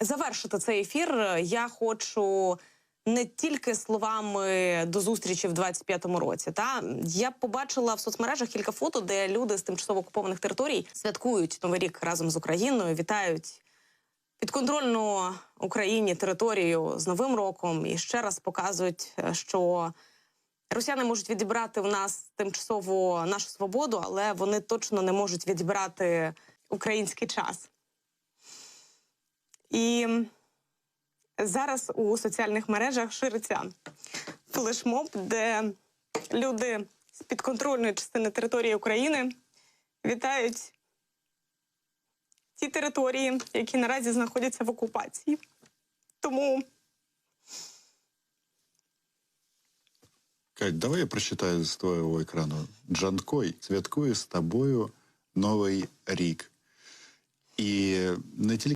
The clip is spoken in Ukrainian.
завершити цей ефір я хочу не тільки словами до зустрічі в 25-му році. Та я побачила в соцмережах кілька фото, де люди з тимчасово окупованих територій святкують новий рік разом з Україною, вітають підконтрольну Україні територію з Новим роком і ще раз показують, е, що росіяни можуть відібрати в нас тимчасово нашу свободу, але вони точно не можуть відібрати український час. І зараз у соціальних мережах шириться флешмоб, де люди з підконтрольної частини території України вітають ті території, які наразі знаходяться в окупації. Тому Кать, давай я прочитаю з твоєго екрану. Джанкой святкує з тобою Новий рік. І не тільки